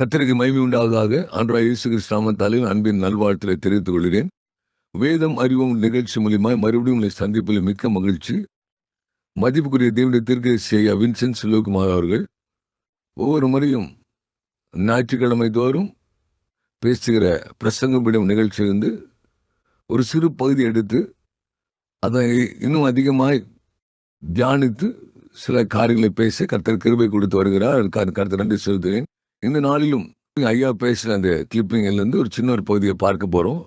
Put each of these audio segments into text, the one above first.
கத்தருக்கு மகிமை உண்டாவதாக. அன்றாய் இயேசு கிறிஸ்து அன்பின் நல்வாழ்த்தலை தெரிவித்துக் கொள்கிறேன். வேதம் அறிவும் நிகழ்ச்சி மூலியமாய் மறுபடியும் உங்களை சந்திப்பில் மிக்க மகிழ்ச்சி. மதிப்புக்குரிய தேவனுடைய திருக்கு செய்ய வின்சென்ட் சிலோகுமார் அவர்கள் ஒவ்வொரு முறையும் ஞாயிற்றுக்கிழமை தோறும் பேசுகிற பிரசங்கம் நிகழ்ச்சியிலிருந்து ஒரு சிறு பகுதி எடுத்து அதை இன்னும் அதிகமாய் தியானித்து சில காரியங்களை பேச கர்த்தர் கிருபை கொடுத்து வருகிறார். அதுக்கான கருத்து நன்றி செலுத்துகிறேன். இந்த நாளிலும் ஐயா பேசுகிற அந்த கிளிப்பிங்கிலேருந்து ஒரு சின்ன ஒரு பகுதியை பார்க்க போகிறோம்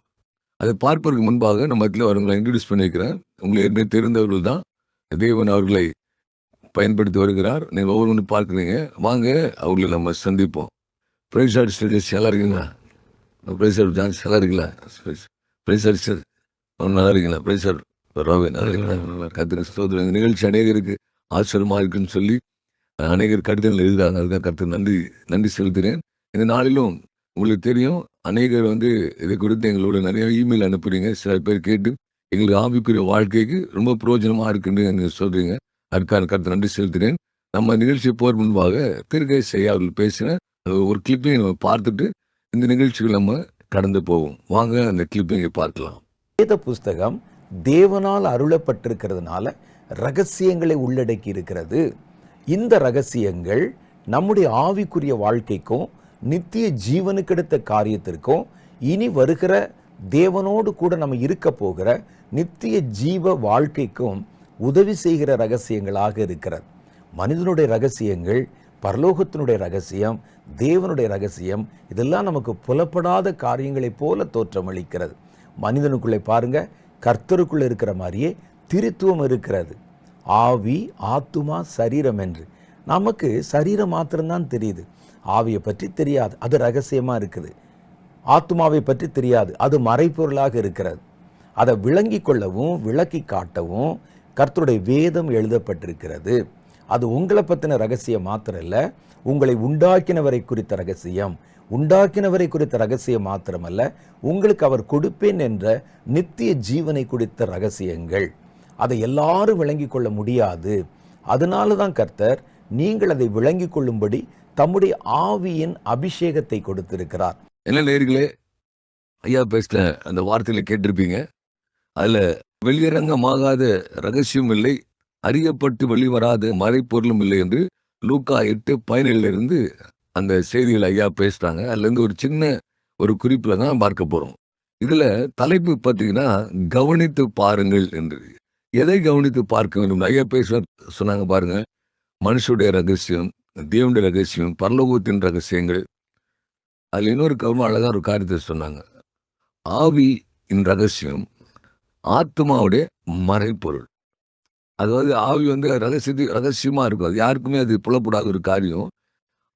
அதை பார்ப்பதற்கு முன்பாக நம்ம இடத்துல அவர்களை இன்ட்ரடியூஸ் பண்ணியிருக்கிறேன். உங்களை ஏற்கனவே தெரிந்தவர்கள் தான். தேவன் அவர்களை பயன்படுத்தி வருகிறார். நீங்கள் ஒவ்வொரு பார்க்குறீங்க. வாங்க அவர்களை நம்ம சந்திப்போம். பிரைஸ் ஆர்ட் ஸ்டேஜஸ் நல்லா இருக்கீங்களா? பிரைஸ் ஆர்ட் ஜான்ஸ் நல்லா இருக்கீங்களா? பிரைஸ் ஆர்ட் ஸ்டேஜ் நல்லா இருக்கீங்களா? பிரைஸ் ஆர்ட் ரோவே நல்லா இருக்கீங்களா? கத்திர சோதரர் நிகழ்ச்சி அநேகருக்கு ஆச்சரியமாக இருக்குன்னு சொல்லி அநேகர் கடிதங்கள் எழுதுறாங்க அதுதான் கருத்து நன்றி நன்றி செலுத்துகிறேன். இந்த நாளிலும் உங்களுக்கு தெரியும் அநேகர் வந்து இதை குறித்து எங்களோட நிறைய இமெயில் அனுப்புறீங்க. சில பேர் கேட்டு எங்களுக்கு ஆவிக்குரிய வாழ்க்கைக்கு ரொம்ப பிரயோஜனமாக இருக்குன்னு நீங்கள் சொல்கிறீங்க அதுக்கான கருத்து நன்றி செலுத்துகிறேன். நம்ம நிகழ்ச்சியை போர் முன்பாக திருகை செய்ய அவர்கள் பேசின ஒரு கிளிப்பையும் நம்ம பார்த்துட்டு இந்த நிகழ்ச்சிகள் நம்ம கடந்து போவோம். வாங்க அந்த கிளிப்பையை பார்க்கலாம். வேத புஸ்தகம் தேவனால் அருளப்பட்டிருக்கிறதுனால ரகசியங்களை உள்ளடக்கி இருக்கிறது இந்த ரகசியங்கள் நம்முடைய ஆவிக்குரிய வாழ்க்கைக்கும் நித்திய ஜீவனுக்கெடுத்த காரியத்திற்கும் இனி வருகிற தேவனோடு கூட நம்ம இருக்க போகிற நித்திய ஜீவ வாழ்க்கைக்கும் உதவி செய்கிற ரகசியங்களாக இருக்கிறது. மனிதனுடைய ரகசியங்கள் பரலோகத்தினுடைய ரகசியம் தேவனுடைய ரகசியம் இதெல்லாம் நமக்கு புலப்படாத காரியங்களைப் போல தோற்றமளிக்கிறது. மனிதனுக்குள்ளே பாருங்க கர்த்தருக்குள்ளே இருக்கிற மாதிரியே திருத்துவம் இருக்கிறது. ஆவி ஆத்துமா சரீரம் என்று. நமக்கு சரீரம் மாத்திரம்தான் தெரியுது. ஆவியை பற்றி தெரியாது. அது ரகசியமாக இருக்குது. ஆத்துமாவை பற்றி தெரியாது. அது மறைப்பொருளாக இருக்கிறது. அதை விளங்கி கொள்ளவும் விளக்கி காட்டவும் கர்த்தருடைய வேதம் எழுதப்பட்டிருக்கிறது. அது உங்களை பற்றின ரகசியம் மாத்திரம் இல்லை உங்களை உண்டாக்கினவரை குறித்த ரகசியம். உண்டாக்கினவரை குறித்த ரகசியம் மாத்திரமல்ல. உங்களுக்கு அவர் கொடுப்பேன் என்ற நித்திய ஜீவனை குறித்த ரகசியங்கள். அதை எல்லாரும் விளங்கி கொள்ள முடியாது. அதனால தான் கர்த்தர் நீங்கள் அதை விளங்கி கொள்ளும்படி தம்முடைய ஆவியின் அபிஷேகத்தை கொடுத்திருக்கிறார். என்ன நேர்களே ஐயா பேசின அந்த வார்த்தையில கேட்டிருப்பீங்க. அதுல வெளியரங்கமாகாத ரகசியம் இல்லை அறியப்பட்டு வெளிவராத மறைப்பொருளும் இல்லை என்று லூக்கா எட்டு பயனிலிருந்து அந்த செய்திகள் ஐயா பேசுறாங்க. அதுலேருந்து ஒரு சின்ன ஒரு குறிப்பில் தான் பார்க்க போகிறோம் இதில் தலைப்பு பார்த்தீங்கன்னா கவனித்து பாருங்கள் என்று எதை கவனித்து பார்க்க வேண்டும்? ஐயா பேச சொன்னாங்க பாருங்க. மனுஷனுடைய ரகசியம் தேவனுடைய ரகசியம் பரலோகத்தின் ரகசியங்கள். அதில் இன்னொரு கவனம் அழகாக ஒரு காரியத்தை சொன்னாங்க. ஆவியின் ரகசியம் ஆத்மாவுடைய மறைப்பொருள் அதாவது ஆவி வந்து ரகசியத்து ரகசியமாக இருக்கும். அது யாருக்குமே அது புலப்படாத ஒரு காரியம்.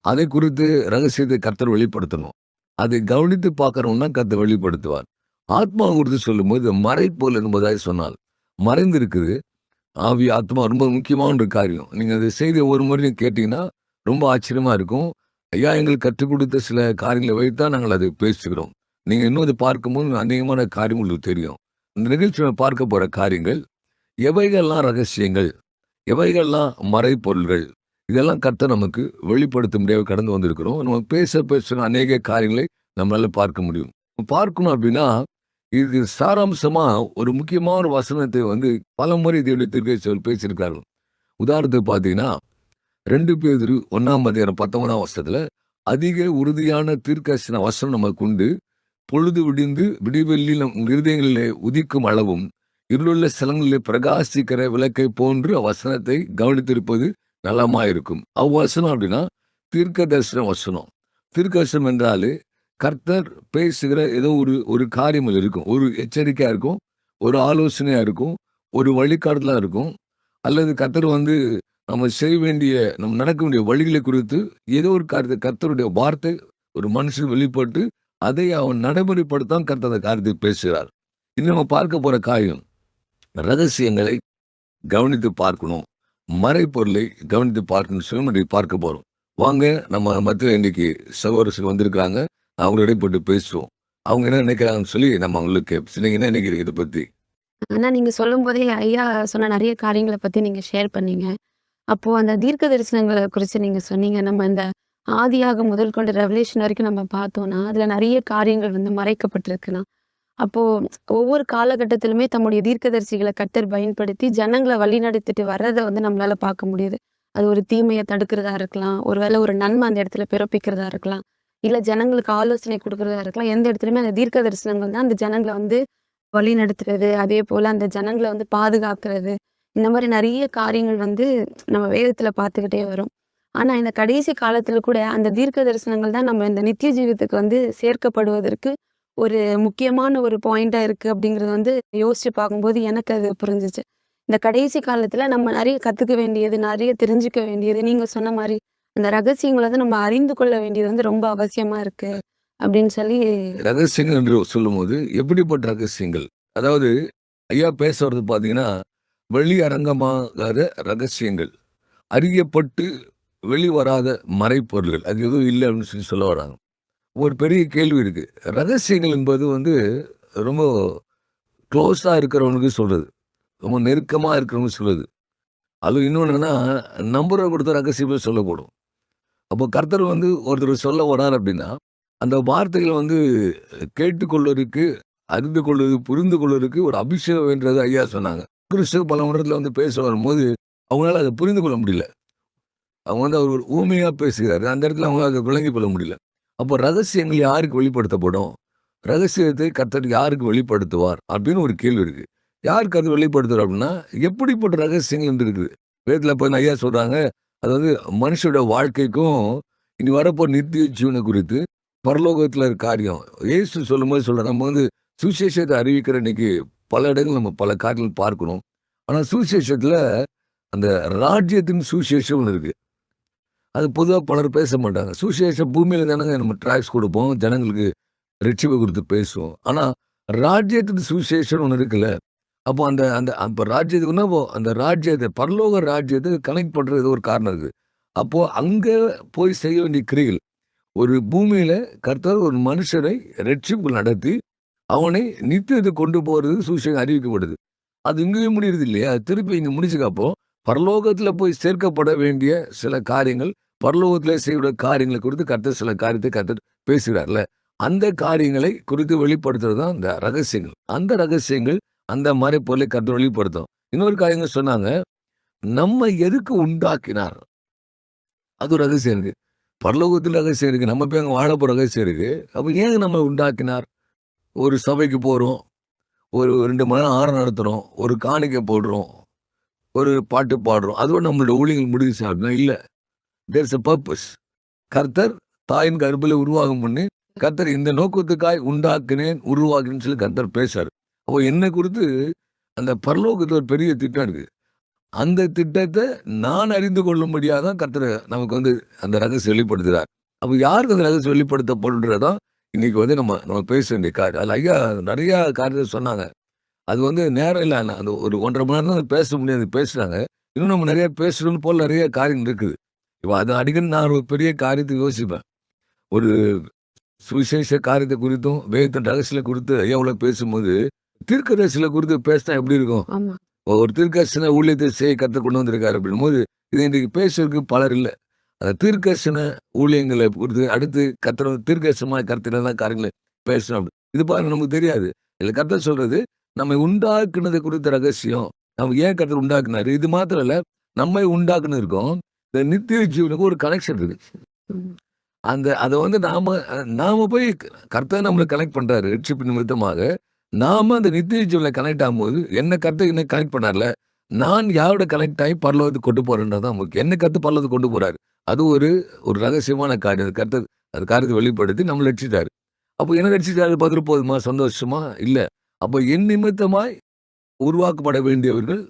அதை குறித்து ரகசியத்தை கர்த்தர் வெளிப்படுத்தணும். அதை கவனித்து பார்க்கறவன் கர்த்தர் வெளிப்படுத்துவார். ஆத்மா குறித்து சொல்லும்போது மறைப்பொருள் என்பதாக சொன்னால் மறைந்திருக்குது. ஆவி ஆத்மா ரொம்ப முக்கியமான ஒரு காரியம். நீங்க அதை செய்த ஒரு முறையும் கேட்டீங்கன்னா ரொம்ப ஆச்சரியமா இருக்கும். ஐயா எங்களுக்கு கற்றுக் கொடுத்த சில காரியங்களை வைத்தான் நாங்கள் அதை பேசுகிறோம். நீங்க இன்னும் அதை பார்க்கும்போது அநேகமான காரியம் உங்களுக்கு தெரியும். இந்த நிகழ்ச்சியில் பார்க்க போற காரியங்கள் எவைகள்லாம் ரகசியங்கள் எவைகள்லாம் மறைப்பொருள்கள் இதெல்லாம் கர்த்தர் நமக்கு வெளிப்படுத்த முடியாத கடந்து வந்திருக்கிறோம். நம்ம பேச பேசுகிற அநேக காரியங்களை நம்மளால பார்க்க முடியும். பார்க்கணும் அப்படின்னா இது சாராம்சமா ஒரு முக்கியமான ஒரு வசனத்தை வந்து பல முறை தேவனுடைய திருக்கை பேசியிருக்கார்கள் உதாரணத்துக்கு பார்த்தீங்கன்னா ரெண்டு பேர் ஒன்னாம் அதிகாரம் பத்தொன்பதாம் வருஷத்துல அதிக உறுதியான தீர்க்கசன வசனம் நமக்கு உண்டு. பொழுது விடிந்து விடிவெள்ளில் நம் இருதயங்களிலே உதிக்கும் அளவும் இருளுள்ள ஸ்தலங்களிலே பிரகாசிக்கிற விளக்கை போன்று வசனத்தை கவனித்திருப்பது நலமாயிருக்கும். அவ்வசனம் அப்படின்னா தீர்க்க தரிசன வசனம். தீர்க்கசனம் என்றாலே கர்த்தர் பேசுகிற ஏதோ ஒரு ஒரு காரியம் இருக்கும். ஒரு எச்சரிக்கையாக இருக்கும் ஒரு ஆலோசனையாக இருக்கும் ஒரு வழிகாட்டுதலா இருக்கும். அல்லது கர்த்தர் வந்து நம்ம செய்ய வேண்டிய நம்ம நடக்க வேண்டிய வழிகளை குறித்து ஏதோ ஒரு காரியத்தை கர்த்தருடைய வார்த்தை ஒரு மனுஷன் வெளிப்பட்டு அதை அவன் நடைமுறைப்படுத்தான் கர்த்தர் அந்த காரியத்தை பேசுகிறார். இன்னும் நம்ம பார்க்க போகிற காரியம் ரகசியங்களை கவனித்து பார்க்கணும். மறைப்பொருளை கவனித்து பார்க்கணும் சொல்லி நம்ம பார்க்க போகிறோம் வாங்க நம்ம மத்திய இன்னைக்கு சகோதரர்கள் வந்திருக்காங்க அவங்களோட போட்டு பேசுவோம் அவங்க என்ன நினைக்கிறாங்கன்னு சொல்லி நம்ம அவங்களுக்கு கேட்போம். நீங்க என்ன நினைக்கிறீங்க இதை பத்தி ஆனா நீங்க சொல்லும்போதே ஐயா சொன்ன நிறைய காரியங்களை பத்தி நீங்க ஷேர் பண்ணீங்க. அப்போ அந்த தீர்க்க தரிசனங்களை குறிச்சு நீங்க சொன்னீங்க. நம்ம இந்த ஆதியாக முதல் கொண்டு ரெவலேஷன் வரைக்கும் நம்ம பார்த்தோம்னா அதுல நிறைய காரியங்கள் வந்து மறைக்கப்பட்டிருக்குன்னா அப்போ ஒவ்வொரு காலகட்டத்திலுமே தம்முடைய தீர்க்கதரிசிகளை கட்டர் பயன்படுத்தி ஜனங்களை வழிநடத்திட்டு வர்றதை வந்து நம்மளால பார்க்க முடியுது அது ஒரு தீமையை தடுக்கிறதா இருக்கலாம் ஒருவேளை ஒரு நன்மை அந்த இடத்துல பிறப்பிக்கிறதா இருக்கலாம் இல்லை ஜனங்களுக்கு ஆலோசனை கொடுக்குறதா இருக்கலாம் எந்த இடத்துலையுமே அந்த தீர்க்க தரிசனங்கள் தான் அந்த ஜனங்களை வந்து வழி நடத்துறது. அதே போல் அந்த ஜனங்களை வந்து பாதுகாக்கிறது. இந்த மாதிரி நிறைய காரியங்கள் வந்து நம்ம வேதத்தில் பார்த்துக்கிட்டே வரும். ஆனால் இந்த கடைசி காலத்தில் கூட அந்த தீர்க்க தரிசனங்கள் தான் நம்ம இந்த நித்திய ஜீவிதத்துக்கு வந்து சேர்க்கப்படுவதற்கு ஒரு முக்கியமான ஒரு பாயிண்ட்டாக இருக்குது அப்படிங்கிறது வந்து யோசித்து பார்க்கும்போது எனக்கு அது புரிஞ்சிச்சு. இந்த கடைசி காலத்தில் நம்ம நிறைய கற்றுக்க வேண்டியது நிறைய தெரிஞ்சுக்க வேண்டியது நீங்கள் சொன்ன மாதிரி அந்த ரகசியங்களை வந்து நம்ம அறிந்து கொள்ள வேண்டியது வந்து ரொம்ப அவசியமா இருக்கு அப்படின்னு சொல்லி ரகசியங்கள் என்று சொல்லும்போது எப்படிப்பட்ட ரகசியங்கள்? அதாவது ஐயா பேச வர்றது பார்த்தீங்கன்னா வெளியரங்கமாகாத ரகசியங்கள் அறியப்பட்டு வெளிவராத மறைப்பொருள்கள். அது எதுவும் இல்லை அப்படின்னு சொல்லி சொல்ல வராங்க. ஒரு பெரிய கேள்வி இருக்கு. ரகசியங்கள் என்பது வந்து ரொம்ப க்ளோஸாக இருக்கிறவனுக்கு சொல்றது. ரொம்ப நெருக்கமாக இருக்கிறவங்க சொல்லுது அது இன்னொன்றுனா நம்பரை கொடுத்த ரகசியமே சொல்லப்படும் அப்போ கர்த்தர் வந்து ஒருத்தர் சொல்ல வரார் அப்படின்னா அந்த வார்த்தைகளை வந்து கேட்டுக்கொள்வதற்கு அறிந்து கொள்வது புரிந்து கொள்வதற்கு ஒரு அபிஷேகம் என்றது ஐயா சொன்னாங்க. கிறிஸ்துவ பல மன்றத்தில் வந்து பேச வரும்போது அவங்களால அதை புரிந்து கொள்ள முடியல. அவங்க வந்து அவர் ஒரு ஊமையாக பேசுகிறாரு. அந்த இடத்துல அவங்க அதை விளங்கி கொள்ள முடியல. அப்போ ரகசியங்கள் யாருக்கு வெளிப்படுத்தப்படும்? ரகசியத்தை கர்த்தர் யாருக்கு வெளிப்படுத்துவார்? அப்படின்னு ஒரு கேள்வி இருக்குது யாருக்கு அது வெளிப்படுத்துவார் அப்படின்னா எப்படிப்பட்ட ரகசியங்கள் என்று இருக்குது? வேதத்தில் இப்போ ஐயா சொல்கிறாங்க அதாவது மனுஷோட வாழ்க்கைக்கும் இனி வரப்போ நித்திய ஜீவனை குறித்து பரலோகத்தில் இருக்க காரியம். ஏசு சொல்லும்போது சொல்ல நம்ம வந்து சுசேஷத்தை அறிவிக்கிற இன்னைக்கு பல இடங்கள் நம்ம பல காரியங்கள் பார்க்கணும். ஆனால் சுசேஷத்தில் அந்த ராஜ்யத்தின் சுவிசேஷம் ஒன்று இருக்கு. அது பொதுவாக பலர் பேச மாட்டாங்க. சுசேஷம் பூமியில் தானே நம்ம ட்ராக்ஸ் கொடுப்போம் ஜனங்களுக்கு ரிட்சிவை கொடுத்து பேசுவோம். ஆனால் ராஜ்யத்தின் சுவிசேஷம் ஒன்று இருக்குல்ல அப்போ அந்த அந்த அப்போ ராஜ்யத்துக்குன்னா அப்போ அந்த ராஜ்யத்தை பரலோக ராஜ்யத்தை கனெக்ட் பண்ணுறது ஒரு காரணம் இருக்குது அப்போது அங்கே போய் செய்ய வேண்டிய கிரிகள் ஒரு பூமியில கர்த்தர் ஒரு மனுஷனை ரட்சிப்பு நடத்தி அவனை நித்தியத்தை கொண்டு போறது சூசகம் அறிவிக்கப்படுது. அது இங்கேயும் முடியுறது இல்லையா? திருப்பி இங்க முடிச்சுக்கப்போ பரலோகத்தில் போய் சேர்க்கப்பட வேண்டிய சில காரியங்கள் பரலோகத்தில் செய்யக்கூடிய காரியங்களை குறித்து கர்த்தர் சில காரியத்தை கர்த்தர் பேசுகிறார்ல. அந்த காரியங்களை குறித்து வெளிப்படுத்துறது தான் அந்த ரகசியங்கள். அந்த ரகசியங்கள் அந்த மாதிரி பொருளை கற்று வெளிப்படுத்தும். இன்னொரு காரியங்க சொன்னாங்க நம்ம எதுக்கு உண்டாக்கினார்? அது ஒரு ரகசியம் இருக்கு. பரலோகத்தில் ரகசியம் இருக்கு நம்ம போய் அங்கே வாழப்போ ரகசியம் இருக்கு. அப்போ ஏன் நம்ம உண்டாக்கினார்? ஒரு சபைக்கு போகிறோம் ஒரு ரெண்டு மணி நேரம் ஆரம் நடத்துகிறோம் ஒரு காணிக்கை போடுறோம் ஒரு பாட்டு பாடுறோம். அதோட நம்மளோட ஊழியர்கள் முடிஞ்சு அப்படின்னா இல்லை. தேர்ஸ் அ பர்பஸ் கர்த்தர் தாயின் கருப்பில் உருவாகும் பண்ணி கர்த்தர் இந்த நோக்கத்துக்காய் உண்டாக்கினேன் உருவாக்கினேன்னு சொல்லி கர்த்தர் பேசார் அப்போ என்னை குறித்து அந்த பரலோகத்தில் ஒரு பெரிய திட்டம் இருக்குது அந்த திட்டத்தை நான் அறிந்து கொள்ளும்படியாக தான் கர்த்தர் நமக்கு வந்து அந்த ரகசியம் வெளிப்படுத்துகிறார் அப்போ யாருக்கு அந்த ரகசியம் வெளிப்படுத்தப்படுன்றதா இன்றைக்கி வந்து நம்ம நம்ம பேச வேண்டிய காரியம். அதில் ஐயா நிறையா காரியத்தை சொன்னாங்க. அது வந்து நேரம் இல்லை அந்த ஒரு ஒன்றரை மணி நேரம் தான் பேச முடியாது பேசுகிறாங்க இன்னும் நம்ம நிறையா பேசணும்னு போல் நிறைய காரியங்கள் இருக்குது. இப்போ அது அடிக்கடி நான் ஒரு பெரிய காரியத்தை யோசிப்பேன். ஒரு சுவிசேஷ காரியத்தை குறித்தும் வேதத்தின் ரகசியங்களை குறித்து ஐயாவுல பேசும்போது தீர்க்கதரிசிகளை குறித்து பேசினா எப்படி இருக்கும்? ஒரு தீர்க்கர்ஷன ஊழியத்தை செய்ய கற்று கொண்டு வந்திருக்காரு அப்படின்னும் போது இது இன்றைக்கு பேசுறதுக்கு பலர் இல்லை. அந்த தீர்க்கர்ஷன ஊழியங்களை குறித்து அடுத்து கத்திர தீர்க்கர்ஷமாக கருத்துல தான் காரியங்களை பேசணும் அப்படி. இது பாருங்க நமக்கு தெரியாது. இல்லை கர்த்தர் சொல்றது நம்மை உண்டாக்குனது குறித்த ரகசியம். நம்ம ஏன் கர்த்தர் உண்டாக்குனாரு? இது மாத்திரம் இல்ல நம்மை உண்டாக்குன்னு இருக்கோம். இந்த நித்திய ஜீவனுக்கு ஒரு கனெக்ஷன் இருக்கு. அந்த அதை வந்து நாம நாம போய் கர்த்தர் நம்மளை கனெக்ட் பண்றாரு ரட்சிப்பு நிமித்தமாக. நாம அந்த நித்திய ஜீவனில் கனெக்ட் ஆகும்போது என்ன கருத்து என்ன கனெக்ட் பண்ணார்ல? நான் யாரோட கனெக்ட் ஆகி பரலோகத்துக்கு கொண்டு போறேன்றதான் முக்கியம். என்ன கருத்து பரலோகத்துக்கு கொண்டு போறாரு? அது ஒரு ஒரு ரகசியமான காரியம். அது கருத்து அது காரியத்தை வெளிப்படுத்தி நம்மளை ரட்சிட்டாரு அப்போ என்ன ரட்சிட்டாரு பார்த்துட்டு போதுமா? சந்தோஷமா? இல்லை. அப்போ என் நிமித்தமாய் உருவாக்கப்பட வேண்டியவர்கள்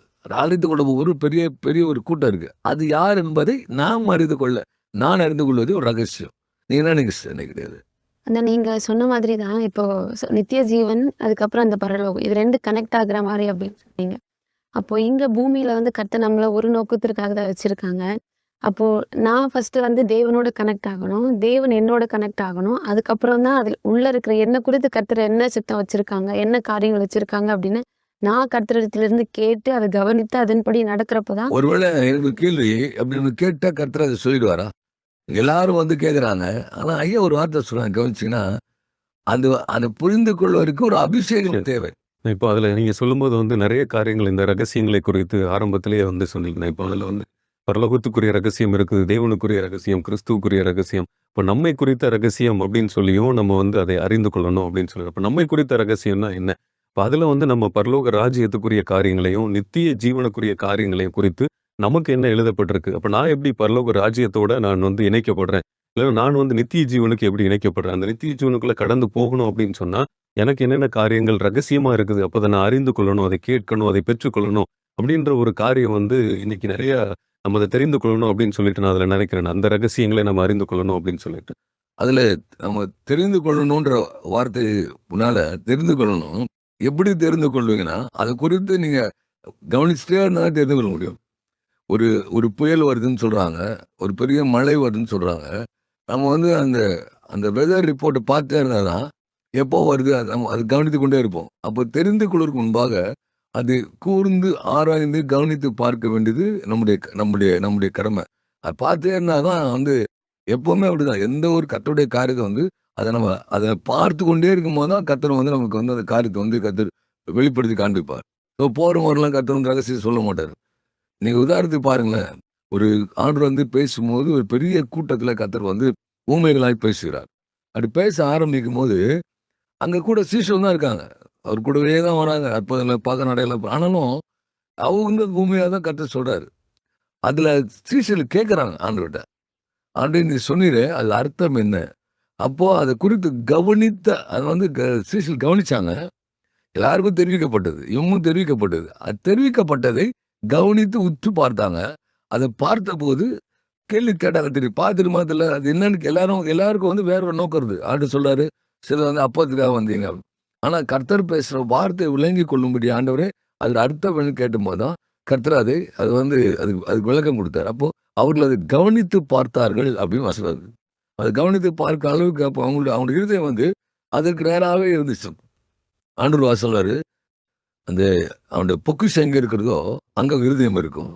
அறிந்து கொள்ள ஒரு பெரிய பெரிய ஒரு கூட்டம் இருக்கு. அது யார் என்பதை நாம் அறிந்து கொள்ள நான் அறிந்து கொள்வது ஒரு ரகசியம். நீ என்ன நீங்க நினைக்கிறது அந்த நீங்க சொன்ன மாதிரி தான் இப்போ ச- நித்திய ஜீவன் அதுக்கப்புறம் அந்த பரலோகம். இது ரெண்டு கனெக்ட் ஆகுற மாதிரி அப்படின்னு சொன்னீங்க. அப்போ இங்க பூமியில வந்து கர்த்தர் நம்மள ஒரு நோக்கத்திற்காக தான் வச்சிருக்காங்க. அப்போ நான் ஃபர்ஸ்ட் வந்து தேவனோட கனெக்ட் ஆகணும். தேவன் என்னோட கனெக்ட் ஆகணும். அதுக்கப்புறம் தான் அதில் உள்ள இருக்கிற என்ன குறித்து கர்த்தர் என்ன சித்தம் வச்சிருக்காங்க என்ன காரியங்கள் வச்சிருக்காங்க அப்படின்னு நான் கர்த்தரிடத்துல இருந்து கேட்டு அதை கவனித்து அதன்படி நடக்கிறப்போ தான் ஒருவேளை எனக்கு கேள்வி அப்படின்னு கேட்டா கர்த்தர் அதை சொல்லிடுவாரா? எல்லாரும் வந்து கேட்குறாங்க ஆனா ஐயா ஒரு வார்த்தை சொல்றாங்க கவனிச்சீங்கன்னா அந்த அதை புரிந்து கொள்வதற்கு ஒரு அபிஷேகம் தேவை. இப்போ அதில் நீங்கள் சொல்லும்போது வந்து நிறைய காரியங்கள் இந்த ரகசியங்களை குறித்து ஆரம்பத்திலேயே வந்து சொன்னீங்க. இப்போ அதில் வந்து பரலோகத்துக்குரிய ரகசியம் இருக்குது தேவனுக்குரிய ரகசியம் கிறிஸ்துவுக்குரிய ரகசியம். இப்போ நம்மை குறித்த ரகசியம் அப்படின்னு சொல்லியும் நம்ம வந்து அதை அறிந்து கொள்ளணும் அப்படின்னு சொல்லி இப்போ நம்மை குறித்த ரகசியம்னா என்ன? இப்போ அதில் வந்து நம்ம பரலோக ராஜ்யத்துக்குரிய காரியங்களையும் நித்திய ஜீவனுக்குரிய காரியங்களையும் குறித்து நமக்கு என்ன எழுதப்பட்டிருக்கு? அப்போ நான் எப்படி பரலோக ராஜ்யத்தோட நான் வந்து இணைக்கப்படுறேன்? இல்லை நான் வந்து நித்திய ஜீவனுக்கு எப்படி இணைக்கப்படுறேன்? அந்த நித்திய ஜீவனுக்குள்ள கடந்து போகணும் அப்படின்னு சொன்னால் எனக்கு என்னென்ன காரியங்கள் ரகசியமாக இருக்குது? அப்போ அதை நான் அறிந்து கொள்ளணும் அதை கேட்கணும் அதை பெற்றுக்கொள்ளணும் அப்படின்ற ஒரு காரியம் வந்து இன்னைக்கு நிறைய நம்ம அதை தெரிந்து கொள்ளணும் அப்படின்னு சொல்லிட்டு நான் அதில் நினைக்கிறேன். அந்த ரகசியங்களை நம்ம அறிந்து கொள்ளணும் அப்படின்னு சொல்லிட்டு. அதில் நம்ம தெரிந்து கொள்ளணுன்ற வார்த்தை முன்னால் தெரிந்து கொள்ளணும். எப்படி தெரிந்து கொள்வீங்கன்னா அது குறித்து நீங்கள் கவனிச்சுட்டே இருந்தா தெரிந்து கொள்ள முடியும். ஒரு ஒரு புயல் வருதுன்னு சொல்கிறாங்க ஒரு பெரிய மழை வருதுன்னு சொல்கிறாங்க நம்ம வந்து அந்த அந்த வெதர் ரிப்போர்ட்டை பார்த்தே இருந்தால் தான் எப்போ வருது அது நம்ம அது கவனித்து கொண்டே இருப்போம். அப்போ தெரிந்து கொள்வதற்கு முன்பாக அது கூர்ந்து ஆராய்ந்து கவனித்து பார்க்க வேண்டியது நம்முடைய நம்முடைய நம்முடைய கடமை. அது பார்த்தே இருந்தால் தான் வந்து எப்போவுமே அப்படிதான். எந்த ஒரு கத்தருடைய காரியத்தை வந்து அதை நம்ம அதை பார்த்து கொண்டே இருக்கும்போது தான் கத்தர் வந்து நமக்கு வந்து அந்த காரியத்தை வந்து கத்தர் வெளிப்படுத்தி காண்பிப்பார். ஸோ போகிற முறையெல்லாம் கத்தர் வந்து ரகசியம் சொல்ல மாட்டார். நீங்கள் உதாரணத்துக்கு பாருங்களேன். ஒரு ஆண்டர் வந்து பேசும்போது ஒரு பெரிய கூட்டத்தில் கத்தர் வந்து ஊமைகளாய் பேசுகிறார். அப்படி பேச ஆரம்பிக்கும் போது அங்கே கூட சீஷம் தான் இருக்காங்க. அவர் கூடவே தான் வராங்க. அற்புதம் பார்க்க நடையில ஆனாலும் அவங்க வந்து ஊமையாக தான் கத்தர் சொல்கிறாரு அதில் சீசல் கேட்குறாங்க ஆண்டவர்கிட்ட. ஆண்டு நீ சொன்னீரு அது அர்த்தம் என்ன? அப்போது அதை குறித்து கவனித்த அது வந்து க- சீசல் கவனித்தாங்க எல்லாருக்கும் தெரிவிக்கப்பட்டது. இவங்களும் தெரிவிக்கப்பட்டது. அது தெரிவிக்கப்பட்டதை கவனித்து உற்று பார்த்தாங்க. அதை பார்த்தபோது கேள்வி கேட்டாங்க தெரியும் பார்த்துட்டு மாத்திர அது என்னன்னு எல்லாரும் எல்லாருக்கும் வந்து வேற ஒரு நோக்கம் இருக்குது ஆண்டு சொல்றாரு சிலர் வந்து அப்பத்துக்காக வந்தீங்க. ஆனால் கர்த்தர் பேசுகிற வார்த்தையை விளங்கி கொள்ளும்படி ஆண்டவரே அதில் அர்த்தம் என்னன்னு கேட்டும்போது தான் கர்த்தர் அதை அது வந்து அது அதுக்கு விளக்கம் கொடுத்தார். அப்போ அவர்கள் அதை கவனித்து பார்த்தார்கள் அப்படின்னு வசதி அதை கவனித்து பார்க்க அளவுக்கு அப்போ அவங்களுடைய அவங்களுடைய இருதயம் வந்து அதற்கு நேராகவே இருந்துச்சு. ஆண்டூர் வாசலாரு அந்த அவனுடைய பொக்கிஷம் எங்கே இருக்கிறதோ அங்கே இருதயம் இருக்கும்.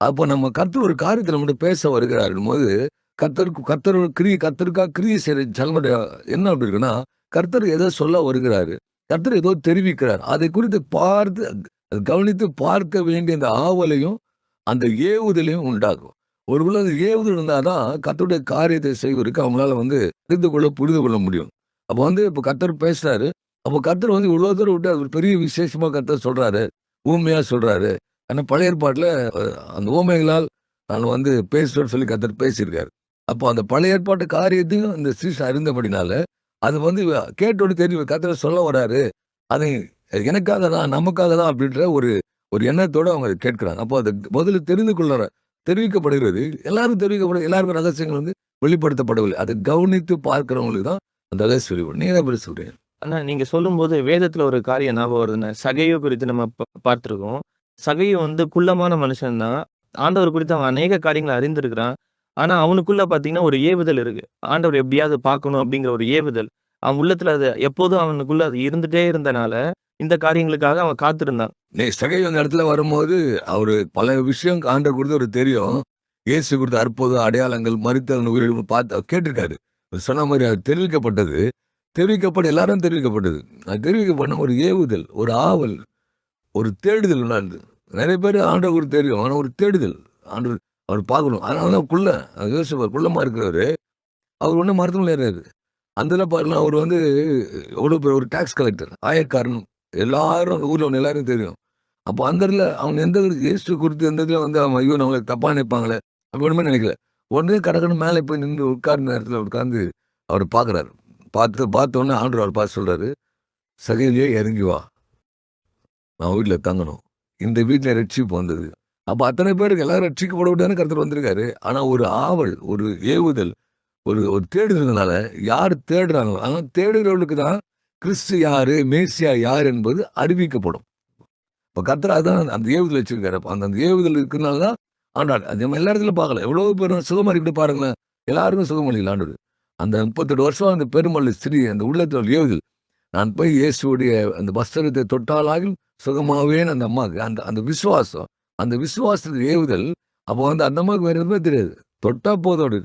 அப்போ நம்ம கர்த்தர் ஒரு காரியத்தை நம்மகிட்ட பேச வருகிறார் போது கத்தருக்கு கர்த்தர் கிரி கத்தருக்கா கிரியை செய்கிற ஜனமுடைய என்ன அப்படி இருக்குன்னா கர்த்தர் ஏதோ சொல்ல வருகிறாரு. கர்த்தர் ஏதோ தெரிவிக்கிறார். அதை குறித்து பார்த்து அது கவனித்து பார்க்க வேண்டிய அந்த ஆவலையும் அந்த ஏவுதலையும் உண்டாகும். ஒரு அந்த ஏவுதல் இருந்தால் தான் கர்த்தருடைய காரியத்தை செய்வதற்கு அவங்களால வந்து தெரிந்து கொள்ள புரிந்து கொள்ள முடியும். அப்போ வந்து இப்போ கர்த்தர் பேசுறாரு அப்போ கர்த்தர் வந்து இவ்வளோ தூரம் விட்டு அது ஒரு பெரிய விசேஷமாக கர்த்தர் சொல்கிறாரு ஊமையாக சொல்கிறாரு ஆனால் பழைய ஏற்பாட்டில் அந்த ஊமைகளால் நான் வந்து பேசுகிறேன்னு சொல்லி கர்த்தர் பேசியிருக்காரு. அப்போ அந்த பழைய ஏற்பாட்டு காரியத்தையும் அந்த சீஸ் அறிந்தபடினால அது வந்து கேட்டோடு தெரியும் கர்த்தர் சொல்ல வராரு. அதை எனக்காக தான் நமக்காக தான் அப்படின்ற ஒரு ஒரு எண்ணத்தோடு அவங்க கேட்குறாங்க. அப்போ அதை முதல்ல தெரிந்து கொள்ள தெரிவிக்கப்படுகிறது. எல்லாரும் தெரிவிக்கப்பட எல்லாருக்கும் ரகசியங்கள் வந்து வெளிப்படுத்தப்படவில்லை. அதை கவனித்து பார்க்குறவங்களுக்கு தான் அந்த ரகசியம் வெளிப்படும் நீங்க ஆனால் நீங்கள் சொல்லும்போது வேதத்தில் ஒரு காரியம் ஞாபகம் வருதுண்ணே சகையோ குறித்து நம்ம ப- பார்த்திருக்கோம். சகையோ வந்து குள்ளமான மனுஷன் தான். ஆண்டவர் குறித்து அவன் அநேக காரியங்களை அறிந்திருக்கிறான். ஆனால் அவனுக்குள்ளே பார்த்தீங்கன்னா ஒரு ஏவுதல் இருக்குது ஆண்டவர் எப்படியாவது பார்க்கணும் அப்படிங்கிற ஒரு ஏவுதல். அவன் உள்ளத்தில் அது எப்போதும் அவனுக்குள்ளே அது இருந்துகிட்டே இருந்தனால இந்த காரியங்களுக்காக அவன் காத்திருந்தான். சகை அந்த இடத்துல வரும்போது அவர் பல விஷயம் ஆண்ட கொடுத்து அவருக்கு தெரியும். இயேசு கொடுத்த அற்புத அடையாளங்கள் மறுத்த உயிரிழப்பு பார்த்து கேட்டிருக்காரு. சொன்ன மாதிரி அது தெரிவிக்கப்பட்டது. தெரிவிக்கப்பட்ட எல்லாரும் தெரிவிக்கப்பட்டது. அது தெரிவிக்கப்பட்ட ஒரு ஏவுதல் ஒரு ஆவல் ஒரு தேடுதல் உண்டாது நிறைய பேர் ஆண்டவர் தெரியும் ஆனால் ஒரு தேடுதல். ஆண்டவர் அவர் பார்க்கணும். அதனால தான் குள்ள யோசிப்பார். குள்ளமாக இருக்கிறவர் அவர் ஒன்றும் மருத்துவம் ஏறாரு அந்த பாருங்க அவர் வந்து எவ்வளோ பேர் ஒரு டேக்ஸ் கலெக்டர் ஆயக்காரன். எல்லாரும் ஊரில் ஒன்று எல்லாரும் தெரியும். அப்போ அந்த இடத்துல அவன் எந்த ஒரு குறித்து எந்த இடத்துல வந்து அவன் ஐயோ நம்மளை தப்பாக நினைப்பாங்களே அப்படி ஒன்றுமே நினைக்கல. உடனே கடக்கணும் மேலே போய் நின்று உட்கார்ந்த நேரத்தில் உட்காந்து அவர் பார்க்குறாரு. பார்த்து பார்த்தோன்னே உடனே ஆண்டவர் பார்த்து சொல்கிறாரு சகையிலேயே இறங்கி வா. நான் வீட்டில் தங்கணும். இந்த வீட்டில் ரட்சிப்பு வந்தது. அப்போ அத்தனை பேருக்கு எல்லாரும் ரட்சிக்கப்பட விட்டான்னு கருத்து வந்திருக்காரு. ஆனால் ஒரு ஆவல் ஒரு ஏவுதல் ஒரு ஒரு தேடுதல்னால யார் தேடுறாங்களோ ஆனால் தேடுகிறவர்களுக்கு தான் கிறிஸ்து யார் மேசியா யார் என்பது அறிவிக்கப்படும். இப்போ கர்த்தர் அதுதான் அந்த ஏவுதல் வச்சுருக்காரு. அப்போ அந்த அந்த ஏவுதல் இருக்கிறனால தான் ஆண்டாள் அது நம்ம எல்லா இடத்துலையும் பார்க்கல எவ்வளோ பேர் சுகமாக இருக்கிட்டு பாருங்களேன். எல்லாருக்கும் சுகமளிக்கலாண்டு அந்த முப்பத்தெட்டு வருஷம் அந்த பெருமல்லி ஸ்திரீ அந்த உள்ளத்தில் ஒரு நான் போய் இயேசுடைய அந்த வஸ்திரத்தை தொட்டாலாகில் சுகமாவேன்னு அந்த அம்மாவுக்கு. அந்த அந்த விசுவாசம் அந்த விசுவாசத்துக்கு ஏவுதல் அப்போ வந்து அந்த அம்மாவுக்கு வேறு எதுவுமே தெரியாது. தொட்டா போதோடு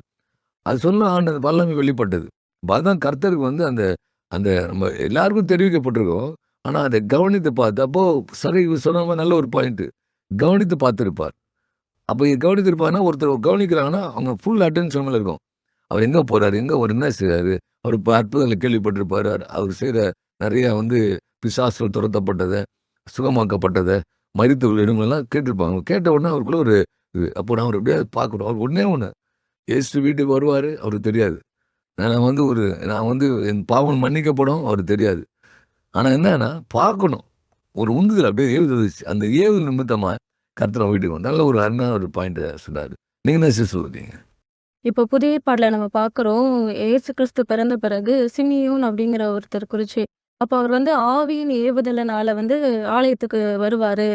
அது சொல்ல ஆண்டு அந்த வல்லமை வெளிப்பட்டது. பதம் கர்த்தருக்கு வந்து அந்த அந்த நம்ம எல்லாருக்கும் தெரிவிக்கப்பட்டிருக்கோம். ஆனா அதை கவனித்து பார்த்து அப்போ சரி சொன்ன நல்ல ஒரு பாயிண்ட் கவனித்து பார்த்திருப்பார். அப்போ கவனித்திருப்பாருன்னா ஒருத்தர் கவனிக்கிறாங்கன்னா அவங்க ஃபுல் அட்டென்ஷன் மேல இருக்கும். அவர் எங்கே போகிறார் எங்கே அவர் என்ன செய்றாரு? அவர் இப்போ அற்புதங்களை கேள்விப்பட்டிருப்பாரு. அவர் செய்கிற நிறைய வந்து பிசாசுகள் துரத்தப்பட்டதை சுகமாக்கப்பட்டதை மறித்து இடங்களெல்லாம் கேட்டிருப்பாங்க. கேட்ட உடனே அவருக்குள்ள ஒரு இது. அப்போ நான் அவர் எப்படியாவது பார்க்கணும். அவர் ஒன்றே ஒன்று ஏசு வீட்டுக்கு வருவார் அவருக்கு தெரியாது. நான் வந்து ஒரு நான் வந்து என் பாவம் மன்னிக்கப்படும் அவருக்கு தெரியாது. ஆனால் என்னன்னா பார்க்கணும். ஒரு உந்துதல் அப்படியே ஏவுதல். அந்த ஏவு நிமித்தமாக கர்த்தரை வீட்டுக்கு வந்தால ஒரு அருமையான ஒரு பாயிண்ட் சொன்னார். நீங்கள் என்ன செய்ய சொல்லுறீங்க இப்போ புதிய பாடல நம்ம பார்க்குறோம். ஏசு கிறிஸ்து பிறந்த பிறகு சிமியோன் அப்படிங்கிற ஒருத்தர் குறிச்சு. அப்போ அவர் வந்து ஆவியின் ஏவுதலனால வந்து ஆலயத்துக்கு வருவார்.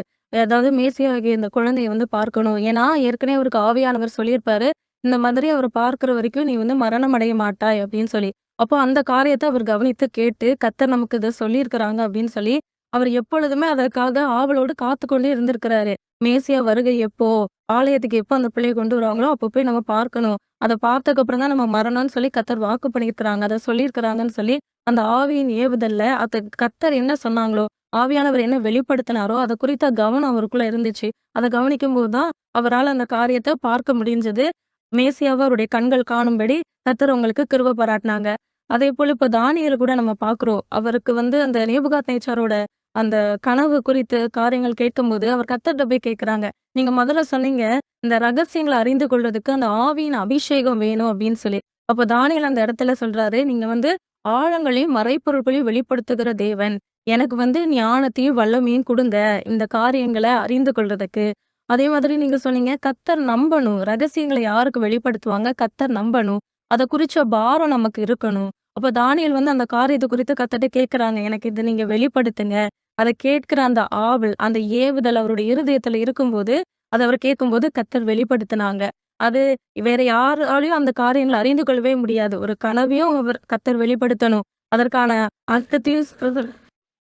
அதாவது மேசியாகிய இந்த குழந்தைய வந்து பார்க்கணும். ஏன்னா ஏற்கனவே அவருக்கு ஆவியானவர் சொல்லியிருப்பாரு இந்த மாதிரி அவர் பார்க்குற வரைக்கும் நீ வந்து மரணம் அடைய மாட்டாய் அப்படின்னு சொல்லி. அப்போ அந்த காரியத்தை அவர் கவனித்து கேட்டு கத்தர் நமக்கு இதை சொல்லியிருக்கிறாங்க அப்படின்னு சொல்லி அவர் எப்பொழுதுமே அதற்காக ஆவலோடு காத்து கொண்டே இருந்திருக்கிறாரு. மேசியா வருகை எப்போ? ஆலயத்துக்கு எப்போ அந்த பிள்ளையை கொண்டு வருவாங்களோ அப்போ போய் நம்ம பார்க்கணும். அதை பார்த்ததுக்கு அப்புறம் தான் நம்ம மரணம்னு சொல்லி கத்தர் வாக்கு பண்ணியிருக்கிறாங்க அதை சொல்லியிருக்கிறாங்கன்னு சொல்லி அந்த ஆவியின் ஏவுதல்ல அது கத்தர் என்ன சொன்னாங்களோ ஆவியானவர் என்ன வெளிப்படுத்தினாரோ அதை குறித்த கவனம் அவருக்குள்ள இருந்துச்சு. அதை கவனிக்கும் போதுதான் அவரால் அந்த காரியத்தை பார்க்க முடிஞ்சது. மேசியாவை அவருடைய கண்கள் காணும்படி கத்தர் உங்களுக்கு கிருப பாராட்டினாங்க. அதே போல இப்ப தானியல் கூட நம்ம பாக்குறோம் அவருக்கு வந்து அந்த நேபுகாத் நேச்சாரோட அந்த கனவு குறித்து காரியங்கள் கேட்கும்போது அவர் கத்தர்கிட்ட போய் கேட்குறாங்க. நீங்க முதல்ல சொன்னீங்க இந்த ரகசியங்களை அறிந்து கொள்றதுக்கு அந்த ஆவியின் அபிஷேகம் வேணும் அப்படின்னு சொல்லி. அப்போ தானியல் அந்த இடத்துல சொல்றாரு நீங்க வந்து ஆழங்களையும் மறைப்பொருட்களையும் வெளிப்படுத்துகிற தேவன். எனக்கு வந்து ஞானத்தையும் வல்லமையும் கொடுங்க இந்த காரியங்களை அறிந்து கொள்றதுக்கு. அதே மாதிரி நீங்க சொன்னீங்க கத்தர் நம்பணும். ரகசியங்களை யாருக்கு வெளிப்படுத்துவாங்க? கத்தர் நம்பணும். அதை குறிச்ச பாரம் நமக்கு இருக்கணும். அப்போ தானியல் வந்து அந்த காரியத்தை குறித்து கத்தட்ட கேட்குறாங்க எனக்கு இதை நீங்க வெளிப்படுத்துங்க. அதை கேட்கிற அந்த ஆவல் அந்த ஏவுதல் அவருடைய இருதயத்துல இருக்கும்போது அதை அவர் கேட்கும்போது கத்தர் வெளிப்படுத்தினாங்க. அது வேற யாராலையும் அந்த காரியங்களை அறிந்து கொள்ளவே முடியாது. ஒரு கனவையும் அவர் கத்தர் வெளிப்படுத்தணும். அதற்கான அர்த்தத்தையும்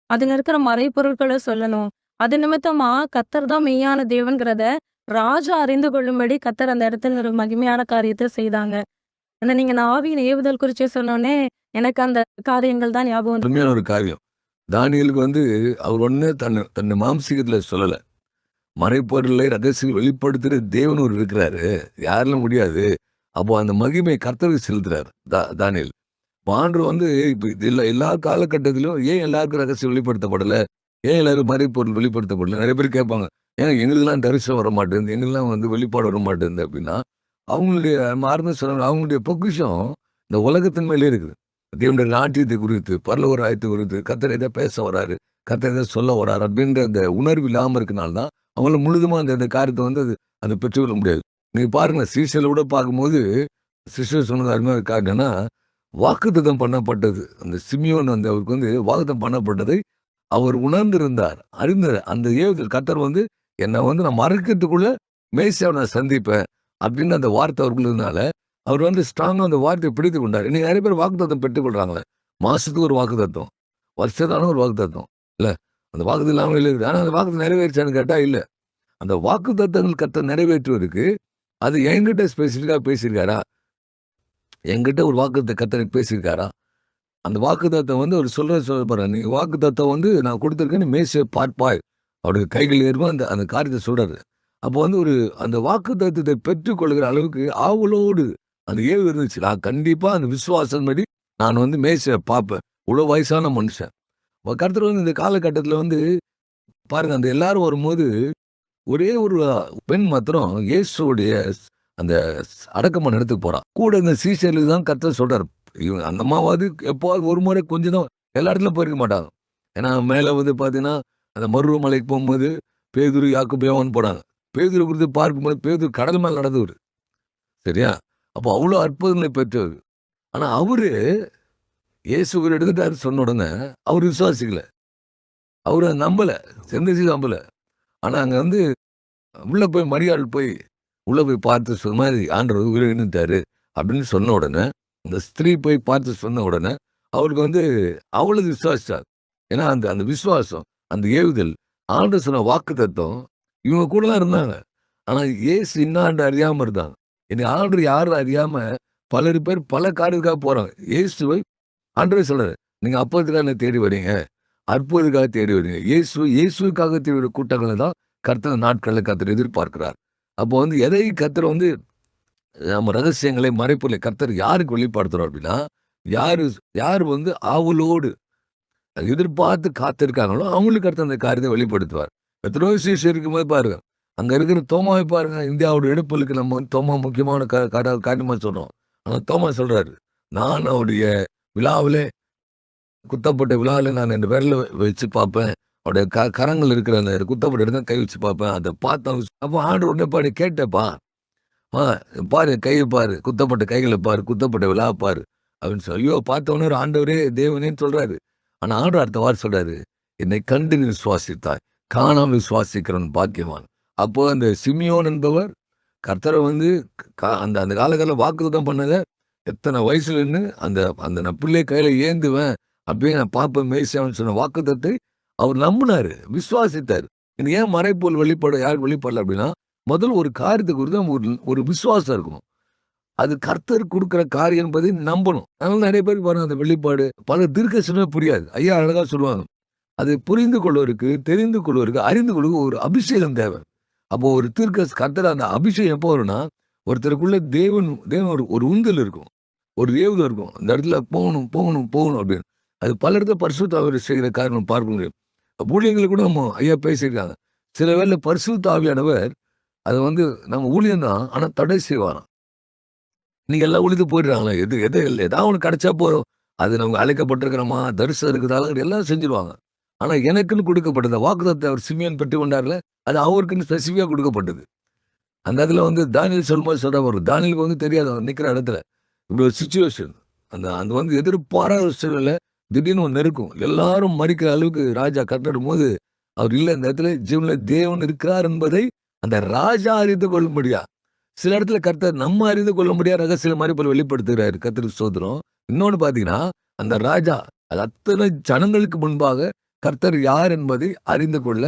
அதுங்க இருக்கிற மறைப்பொருட்களை சொல்லணும். அது நிமித்தமா கத்தர் தான் மெய்யான தேவன்கிறத ராஜா அறிந்து கொள்ளும்படி கத்தர் அந்த இடத்துல ஒரு மகிமையான காரியத்தை செய்தாங்க. ஏன்னா நீங்க நான் ஆவியின் ஏவுதல் குறிச்சு சொன்னோடனே எனக்கு அந்த காரியங்கள் தான் ஞாபகம் உண்மையான ஒரு காரியம். தானியலுக்கு வந்து அவர் ஒன்று தன்னை தன்னை மாம்சீகத்தில் சொல்லலை. மறைப்பொருளை ரகசியம் வெளிப்படுத்துகிற தேவன் ஒரு இருக்கிறாரு. யாரெல்லாம் முடியாது. அப்போ அந்த மகிமை கர்த்தருக்கு செலுத்துறாரு தா தானியல். ஆண்டு வந்து இப்போ எல்லா எல்லா காலகட்டத்திலும் ஏன் எல்லாருக்கும் ரகசியம் வெளிப்படுத்தப்படலை? ஏன் எல்லாரும் மறைப்பொருள் வெளிப்படுத்தப்படலை? நிறைய பேர் கேட்பாங்க ஏன் எங்களுக்கெல்லாம் தரிசனம் வர மாட்டேங்குது எங்களுக்கெல்லாம் வந்து வெளிப்பாடு வர மாட்டேங்குது அப்படின்னா அவங்களுடைய மாறுந்த சொல்ல அவங்களுடைய பொக்கிஷம் இந்த உலகத்தின் மேலே இருக்குது. தேவனுடைய நாட்டியத்தை குறித்து பரலோக ராயத்தை குறித்து கத்தர் எதை பேச வராரு கத்தர் எதை சொல்ல வராரு அப்படின்ற அந்த உணர்வு இல்லாமல் இருக்கனால தான் அவங்கள முழுதுமாக அந்த அந்த காரியத்தை வந்து அது அதை பெற்றுக்கொள்ள முடியாது. நீங்கள் பாருங்க சீசலை கூட பார்க்கும்போது சிஸ்டர் சொன்னது அருமையாக காரணம்னா வாக்குத்தம் பண்ணப்பட்டது. அந்த சிமியோன் வந்து அவருக்கு வந்து வாக்குத்தம் பண்ணப்பட்டதை அவர் உணர்ந்திருந்தார் அறிந்தார் அந்த ஏவத்தில் கத்தர் வந்து என்னை வந்து நான் மறக்கிறதுக்குள்ளே மேசியாவை நான் சந்திப்பேன் அப்படின்னு அந்த வார்த்தை அவருக்குள்ளதுனால அவர் வந்து ஸ்ட்ராங்காக அந்த வார்த்தையை பிடித்து கொண்டார். இன்னைக்கு நிறைய பேர் வாக்குத்தத்தம் பெற்றுக்கொள்கிறாங்களே மாதத்துக்கு ஒரு வாக்குத்தத்தம் வருஷத்தான ஒரு வாக்குத்தத்தம் இல்லை? அந்த வாக்குத்தம் இல்லாமல் இல்லை ஆனால் அந்த வாக்குத்தம் நிறைவேறிச்சான்னு கேட்டால் இல்லை. அந்த வாக்குத்தத்தங்கள் கத்த நிறைவேற்றுவதற்கு அது என்கிட்ட ஸ்பெசிஃபிக்காக பேசியிருக்காரா? என்கிட்ட ஒரு வாக்குத்த கத்தனை பேசியிருக்காரா? அந்த வாக்குத்தத்தம் வந்து அவர் சொல்கிற சொல்ல போறாரு. நீ வாக்குத்தத்தம் வந்து நான் கொடுத்துருக்கேன்னு மேசை பார்ப்பாய். அவருக்கு கைகள் ஏறுமா? அந்த அந்த காரியத்தை சொல்கிறாரு அப்போ வந்து ஒரு அந்த வாக்குத்தத்தத்தை பெற்றுக்கொள்கிற அளவுக்கு ஆவலோடு அந்த ஏவு இருந்துச்சு. நான் கண்டிப்பாக அந்த விசுவாசம் படி நான் வந்து மேய்ச்ச பார்ப்பேன். இவ்வளோ வயசான மனுஷன். அப்ப வந்து இந்த காலகட்டத்தில் வந்து பாருங்க அந்த எல்லாரும் வரும்போது ஒரே ஒரு பெண் மாத்திரம் இயேசுடைய அந்த அடக்கமான இடத்துக்கு போறான் கூட இந்த சீசலுக்கு தான் கருத்த சொல்றாரு. இவன் அந்த அம்மாவாது எப்போவாது ஒரு முறை கொஞ்சம் தான் எல்லா இடத்துலையும் போயிருக்க மாட்டாங்க ஏன்னா மேலே வந்து பார்த்தீங்கன்னா அந்த மருவமலைக்கு போகும்போது பேதுரு யாக்கு பேவான்னு போனாங்க பேதுரு குறித்து பார்க்கும்போது பேதுரு கடல் மேல் நடந்தவர். சரியா? அப்போ அவ்வளோ அற்புதங்களை பெற்றவர். ஆனால் அவர் இயேசு ஒரு எடுத்துட்டாரு சொன்ன உடனே அவர் விசுவாசிக்கலை. அவரை நம்பலை. செந்திச்சு நம்பலை. ஆனால் அங்கே வந்து உள்ளே போய் மரியாள் போய் உள்ளே போய் பார்த்து சொன்ன மாதிரி ஆண்டவர் உயிரிழந்துட்டாரு அப்படின்னு சொன்ன உடனே அந்த ஸ்திரீ போய் பார்த்து சொன்ன உடனே அவருக்கு வந்து அவ்வளவு விசுவாசித்தார். ஏன்னா அந்த அந்த விசுவாசம் அந்த ஏவுதல் ஆண்டு சொன்ன வாக்கு தத்துவம் இவங்க கூட தான் இருந்தாங்க. ஆனால் ஏசு இன்னாண்டு அறியாமல் இருந்தாங்க. என்னை ஆண்டு யாரும் அறியாமல் பலர் பேர் பல காரியத்துக்காக போறாங்க. இயேசுவை ஆண்டவர் சொல்றாரு நீங்க அப்பத்துக்காக என்ன தேடி வரீங்க. அற்புதத்துக்காக தேடி வரீங்க. இயேசு இயேசுக்காக தேடி வர கூட்டங்களை தான் கர்த்தர் நாட்களில் கர்த்தர் எதிர்பார்க்கிறார். அப்போ வந்து எதை கர்த்தர் வந்து நம்ம ரகசியங்களை மறைப்புல கர்த்தர் யாருக்கு வெளிப்படுத்துறோம் அப்படின்னா யாரு யார் வந்து ஆவலோடு எதிர்பார்த்து காத்திருக்காங்களோ அவங்களுக்கு கர்த்தர் அந்த காரியத்தை வெளிப்படுத்துவார். எத்தனையோ சீசர் இருக்கும்போது பாருங்க. அங்கே இருக்கிற தோமாவை பாருங்க. இந்தியாவோட எடுப்புகளுக்கு நம்ம வந்து தோமா முக்கியமான க காரியமாக சொல்கிறோம் ஆனால் தோமா சொல்கிறாரு நான் அவருடைய விழாவிலே குத்தப்பட்ட விழாவில் நான் என் விரல வச்சு பார்ப்பேன். அவருடைய க கரங்கள் இருக்கிற அந்த குத்தப்பட்ட இடத்த கை வச்சு பார்ப்பேன். அதை பார்த்தா அப்போ ஆண்டு உடனே பாரு கேட்டப்பா. ஆ பாரு கையை பாரு குத்தப்பட்ட கைகளை பாரு குத்தப்பட்ட விழா பாரு. அப்படின்னு சொல்லி ஐயோ பார்த்தவொன்னே ஒரு ஆண்டவரே தேவனேன்னு சொல்கிறாரு ஆனால் ஆண்டு அடுத்த வாரம் சொல்கிறாரு என்னை கண்டு நீ சுவாசித்தாய் காணாமல் விசுவாசிக்கிறவன் பாக்கியவான். அப்போ அந்த சிமியோன் என்பவர் கர்த்தரை வந்து கா- அந்த அந்த காலகட்டத்தில் வாக்குத்தம் பண்ணதை எத்தனை வயசுல இருந்து அந்த அந்த நான் பிள்ளை கையில ஏந்துவேன் அப்படியே நான் பார்ப்பேன் மேய்ச்சவன் சொன்ன வாக்குத்தத்தை அவர் நம்பினார் விசுவாசித்தார். இது ஏன் மறைப்போல் வெளிப்பட யார் வெளிப்படல அப்படின்னா முதல் ஒரு காரியத்தை குறித்து ஒரு ஒரு விசுவாசம் இருக்கணும். அது கர்த்தர் கொடுக்குற காரியம் என்பதை நம்பணும். அதனால நிறைய பேருக்கு பாருங்க அந்த வெளிப்பாடு பல தீர்க்கசனமே புரியாது. ஐயா அழகா சொல்லுவாங்க அது புரிந்து கொள்வதற்கு தெரிந்து கொள்வதற்கு அறிந்து கொள்வதற்கு ஒரு அபிஷேகம் தேவை. அப்போ ஒரு தீர்க்க கர்த்தர் அந்த அபிஷேகம் எப்போ வரும்னா ஒருத்தருக்குள்ள தேவன் தேவன் ஒரு ஒரு உந்தல் இருக்கும். ஒரு ஏவுதல் இருக்கும். அந்த இடத்துல போகணும் போகணும் போகணும் அப்படின்னு. அது பல இடத்துல பரிசுத்த அவர் செய்கிற காரணம் பார்க்க முடியும் ஊழியங்களை கூட நம்ம ஐயா பேசியிருக்காங்க. சில வேளை பரிசுத்த ஆவியானவர் அது வந்து நம்ம ஊழியம் தான் ஆனால் தடை செய்வாராம். நீங்க எல்லாம் உழுது போயிடுறாங்களே எது எது இல்லை ஏதாவது ஒன்று கிடைச்சா போதும். அது நம்ம அழைக்கப்பட்டிருக்கிறோமா தரிசனம் இருக்குதாலும் எல்லாம் செஞ்சிருவாங்க. ஆனா எனக்குன்னு கொடுக்கப்பட்டது வாக்குதத்தை அவர் சிமியன் பெற்று கொண்டார்ல அது அவருக்குன்னு ஸ்பெசிஃபிக்காக கொடுக்கப்பட்டது. அந்த இடத்துல வந்து தானியல் சொல்லும்போது சொல்கிற ஒரு தானியலுக்கு வந்து தெரியாது அவர் நிற்கிற இடத்துல. இப்படி ஒரு சுச்சுவேஷன் அந்த அந்த வந்து எதிர்பாராத சூழலில் திடீர்னு ஒன்று இருக்கும் எல்லாரும் மறிக்கிற அளவுக்கு ராஜா கட்டிடும் போது அவர் இல்லை அந்த இடத்துல ஜீவனில் தேவன் இருக்கிறார் என்பதை அந்த ராஜா அறிந்து கொள்ளும்படியா? சில இடத்துல கர்த்தர் நம்ம அறிந்து கொள்ள முடியாத ரகசியம் மாதிரி போல வெளிப்படுத்துகிறாரு கர்த்தர் சோதரம் இன்னொன்னு பார்த்தீங்கன்னா அந்த ராஜா அது அத்தனை ஜனங்களுக்கு முன்பாக கர்த்தர் யார் என்பதை அறிந்து கொள்ள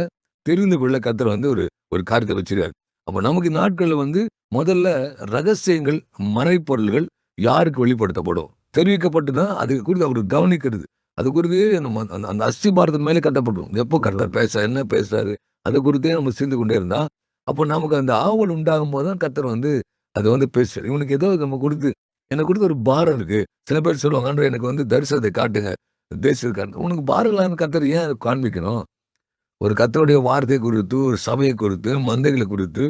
தெரிந்து கொள்ள கர்த்தர் வந்து ஒரு ஒரு காரியத்தை வச்சிருக்காரு. அப்போ நமக்கு நாட்கள்ல வந்து முதல்ல ரகசியங்கள் மறைப்பொருள்கள் யாருக்கு வெளிப்படுத்தப்படும்? தெரிவிக்கப்பட்டு தான் அது குறித்து அவர் கவனிக்கிறது. அது குறித்து நம்ம அந்த அந்த அஸ்திபாரத்தின் மேலே கட்டப்படும். எப்போ கர்த்தர் பேச என்ன பேசுறாரு அதை குறித்தே நம்ம சிந்து கொண்டே இருந்தா அப்போ நமக்கு அந்த ஆவல் உண்டாகும் போது தான் கர்த்தர் வந்து அது வந்து பேசுறாரு. இவனுக்கு ஏதோ நம்ம கொடுத்து எனக்கு கொடுத்து ஒரு பாரம் இருக்கு. சில பேர் சொல்லுவாங்க "ஆண்டவரே, எனக்கு வந்து தரிசனத்தை காட்டுங்க. தேசத்தை உனக்கு பாரலான கத்தர் ஏன் அதை காண்பிக்கணும்? ஒரு கத்தருடைய வார்த்தை குறித்து ஒரு சபையை குறித்து மந்தைகளை குறித்து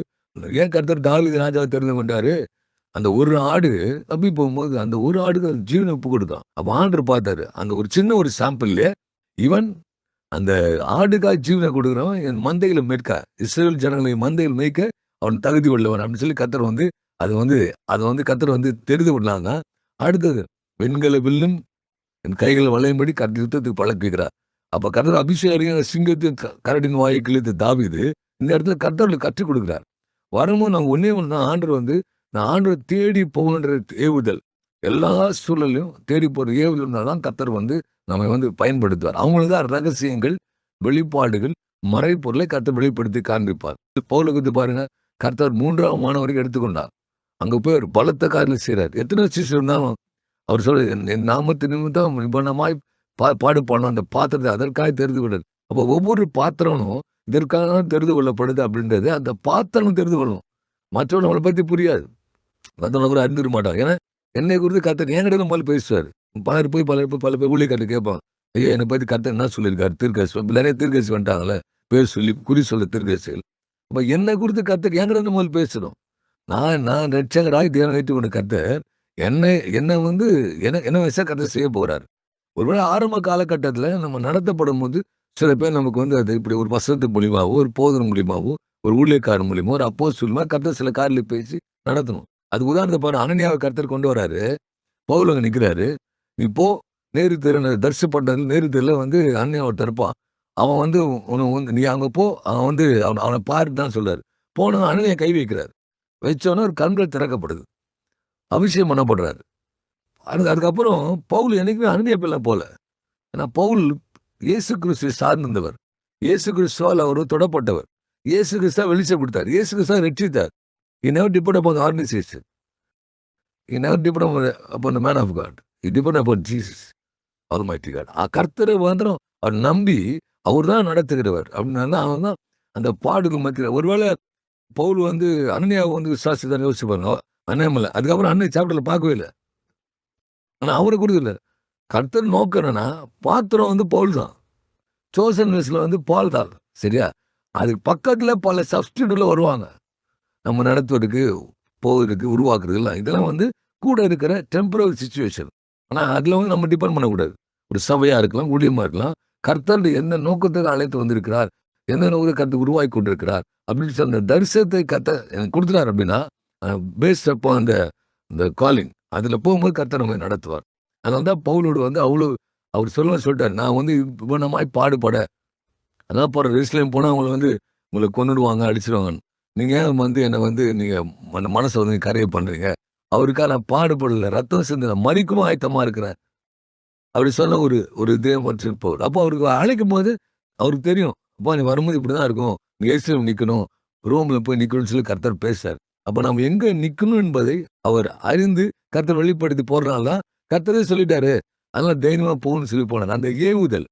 ஏன் கத்தர் தாவீது ராஜாவை தெரிந்து கொண்டாரு? அந்த ஒரு ஆடு தப்பி போகும்போது அந்த ஒரு ஆடுக்கு அந்த ஜீவனை ஒப்பு கொடுத்தான். அப்போ ஆண்டர் பார்த்தாரு அந்த ஒரு சின்ன ஒரு சாம்பிள்ல இவன் அந்த ஆடுக்காய் ஜீவனை கொடுக்குறவன் என் மந்தைகளை மேற்க இஸ்ரேல் ஜனங்களை மந்தைகள் மேய்க்க அவன் தகுதி உள்ளவன் அப்படின்னு சொல்லி கத்தர் வந்து அது வந்து அதை வந்து கத்தர் வந்து தெரிந்து கொள்ளலாங்க அடுத்தது வெண்கல வில்லும் என் கைகள் வளையும்படி கர்த்தர் யுத்தத்துக்கு பழக்குகிறார். அப்ப கர்த்தர் அபிஷேகம் சிங்கத்தின் கரடின் வாயை கிழித்து தாவிது இந்த இடத்துல கர்த்தர்களுக்கு கற்றுக் கொடுக்குறார். வரும்போது நாங்கள் ஒன்னே ஒன்று தான் ஆண்டர் வந்து நான் ஆண்டரை தேடி போகணுன்ற ஏவுதல் எல்லா சூழலையும் தேடி போகிற ஏவுதல் தான் கர்த்தர் வந்து நம்மை வந்து பயன்படுத்துவார். அவங்களுக்கு தான் ரகசியங்கள் வெளிப்பாடுகள் மறைப்பொருளை கர்த்தர் வெளிப்படுத்தி காண்பிப்பார். பவுலுக்கு பாருங்க கர்த்தர் மூன்றாம் மாணவருக்கு எடுத்துக்கொண்டார். அங்க போய் ஒரு பலத்த காரியம் செய்கிறார் எத்தனை சிசு இருந்தாலும் அவர் சொல்ல "என் என் நாமத்து நிமித்தம் நிபந்தமாய் பா பாடு பண்ணோம் அந்த பாத்திரத்தை அதற்காக தெரிந்து கொள்ளுது அப்போ ஒவ்வொரு பாத்திரமும் இதற்காக தான் தெரிந்து கொள்ளப்படுது அப்படின்றது அந்த பாத்திரம் தெரிந்து கொள்ளும். மற்றவங்க அவளை பற்றி புரியாது. மற்றவங்க கூட அறிந்துக்க மாட்டாங்க ஏன்னா என்னை குறித்து கத்தர் என்கிட்ட முதல்ல பேசுவார். பலர் போய் பலர் போய் பல போய் ஊழியக்காரர் கேட்பாங்க. ஐயோ என்னை பற்றி கத்தர் என்ன சொல்லியிருக்காரு? தீர்க்கசி நிறைய தீர்க்கசி வந்துட்டாங்களே பேர் சொல்லி குறி சொல்ல தீர்க்கசிகள் அப்போ என்னை குறித்து கத்தர் என்கிட்ட முதல்ல பேசணும். நான் நான் ரட்சகராய் தேவன் வைத்து கொண்ட கத்தர் என்னை என்னை வந்து என்ன என்ன வயசா கர்த்தர் செய்ய போகிறார் ஒருவேளை ஆரம்ப காலகட்டத்தில் நம்ம நடத்தப்படும் போது சில பேர் நமக்கு வந்து அது இப்படி ஒரு வசனத்து மூலியமாவோ ஒரு போதனை மூலியமாவோ ஒரு ஊழியக்காரர் மூலியமோ ஒரு அப்போ மூலியமா கர்த்தர் சில காரில் பேசி நடத்தணும். அது உதாரணத்தை பாரு அனன்யாவை கர்த்தர் கொண்டு வராரு. பவுல் அங்க நிக்கிறாரு. நீ போ நேரு தெரு தரிசப்பட்டது நேரு தெருல வந்து அன்னையா ஒருத்தர் இருப்பான் அவன் வந்து உன வந்து நீ அங்க போ அவன் வந்து அவன் அவனை பாரு தான் சொல்றாரு. போன அனன்யா கை வைக்கிறார். வச்சோன்னே ஒரு கண்கள் திறக்கப்படுது. அபிஷேகம் பண்ணப்படுறாரு அதுக்கு அதுக்கப்புறம் பவுல் என்னைக்குமே அனன்யா பிள்ளை போல. ஏன்னா பவுல் இயேசு கிறிஸ்துவை சார்ந்திருந்தவர். இயேசு கிறிஸ்துவால் அவர் தொடப்பட்டவர். இயேசு கிறிஸ்தா வெளிச்சம் கொடுத்தார். இயேசு கிறிஸ்தா ரட்சித்தார். He never depend upon organization in never depend upon upon man of God he depend depend Jesus our Almighty God ஆ, கர்த்தரை மாத்திரம் அவர் நம்பி அவர் தான் நடத்துகிறவர். அப்படின்னா அவன் தான் அந்த பாடுகள் மத்தியில். ஒருவேளை பவுல் வந்து அனன்யாவை வந்து விசுவாசி தான் யோசிச்சு பாருங்க. அண்ணாமலை அதுக்கப்புறம் அண்ணன் சாப்டர்ல பார்க்கவே இல்லை. ஆனால் அவரை குறித்து இல்லை. கர்த்தர் நோக்கம் என்னன்னா பாத்திரம் வந்து பவுல் தான். சோசன் லிஸ்ட்ல வந்து பால் தான். சரியா? அதுக்கு பக்கத்தில் பல சப்ஸ்டியூட்டில் வருவாங்க. நம்ம நடத்துவதற்கு போவதற்கு உருவாக்குறதுலாம் இதெல்லாம் வந்து கூட இருக்கிற டெம்பரரி சுச்சுவேஷன் ஆனால் அதில் வந்து நம்ம டிபெண்ட் பண்ணக்கூடாது. ஒரு சபையாக இருக்கலாம் ஊழியமாக இருக்கலாம். கர்த்தர் எந்த நோக்கத்துக்கு அழைத்து வந்திருக்கிறார்? எந்த நோக்கத்தை கருத்து உருவாக்கி கொண்டிருக்கிறார்? அப்படின்னு சொன்ன தரிசனத்தை கத்த எனக்கு கொடுத்துட்டார் அப்படின்னா பேஸ்ட் அப்போ அந்த இந்த காலிங் அதில் போகும்போது கர்த்தர் நம்ம நடத்துவார். அதனால தான் பவுலோடு வந்து அவ்வளோ அவர் சொல்ல சொல்லிட்டார். நான் வந்து இவ்வளோமாய் பாடுபட. அதான் போகிற ரெஸ்ட்லேயும் போனால் அவங்கள வந்து உங்களை கொண்டுடுவாங்க அடிச்சிடுவாங்க நீங்கள் ஏன் வந்து என்னை வந்து நீங்கள் அந்த மனசை வந்து கரையை பண்ணுறீங்க அவருக்காக நான் பாடுபடல. ரத்தம் சிந்து மறிக்கும் ஆயத்தமாக இருக்கிறேன் அப்படி சொன்ன ஒரு ஒரு இதே பற்றிருப்பவர் அப்போ அவருக்கு அழைக்கும் போது அவருக்கு தெரியும். அப்பா நீ வரும்போது இப்படி தான் இருக்கும். நீ ஏசியம் நிற்கணும் ரூமில் போய் நிற்கணும்னு சொல்லி கர்த்தர் பேசுறார். அப்போ நம்ம எங்கே நிற்கணும் என்பதை அவர் அறிந்து கர்த்தர் வெளிப்படுத்தி போடுறனால்தான் கர்த்தரே சொல்லிட்டாரு அதனால தைரியமாக போகணும்னு சொல்லி போனார். அந்த ஏவுதல்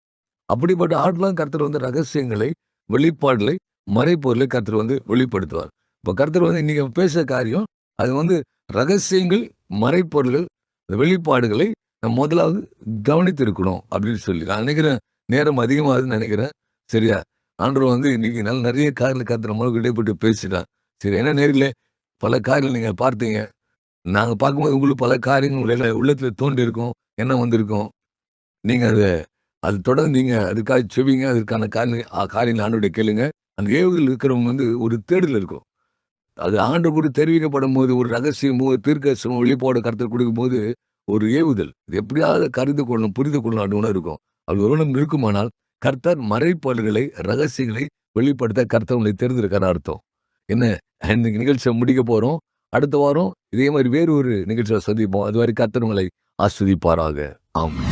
அப்படிப்பட்ட ஆட்லாம் கர்த்தர் வந்து ரகசியங்களை வெளிப்பாடுகளை மறைப்பொருளை கர்த்தர் வந்து வெளிப்படுத்துவார். இப்போ கர்த்தர் வந்து இன்னைக்கு பேசுகிற காரியம் அது வந்து ரகசியங்கள் மறைப்பொருள்கள் வெளிப்பாடுகளை நம்ம முதலாவது கவனித்திருக்கணும் அப்படின்னு சொல்லி. நான் நினைக்கிறேன் நேரம் அதிகமாகுதுன்னு நினைக்கிறேன். சரியா? ஆண்டவர் வந்து இன்னைக்கு நல்ல நிறைய காரில் கர்த்தர் நம்மளுக்கு இடைப்பட்டு பேசிட்டான் சரி என்ன நேரில் பல காரியங்கள் நீங்கள் பார்த்தீங்க. நாங்கள் பார்க்கும்போது உங்களுக்கு பல காரியங்கள் உள்ளத்தில் தோன்றி இருக்கும் என்ன வந்திருக்கும். நீங்கள் அதை அது தொடர்ந்து நீங்கள் அதுக்காக செவிங்க அதுக்கான காரிய காரியங்கள் ஆண்டோடைய கேளுங்க. அந்த ஏவுகள் இருக்கிறவங்க வந்து ஒரு தேடல் இருக்கும். அது ஆண்டு கூட தெரிவிக்கப்படும் போது ஒரு ரகசியமோ தீர்க்கசமோ வெளிப்பாடு கருத்து கொடுக்கும்போது ஒரு ஏவுதல். இது எப்படியாவது கருது கொள்ளணும் புரிந்து கொள்ளணும் அப்படின்னு இருக்கும் அது ஒருவனும் இருக்குமானால் கர்த்தர் மறைப்பாடுகளை ரகசியங்களை வெளிப்படுத்த கர்த்தவங்களை தெரிந்திருக்கிற அர்த்தம். என்ன? இந்த நிகழ்ச்சியை முடிக்க போறோம். அடுத்த வாரம் இதே மாதிரி வேறு ஒரு நிகழ்ச்சியை சந்திப்போம். அது வரை கர்த்தர் உங்களை ஆஸ்வதிப்பாராக. ஆமாம்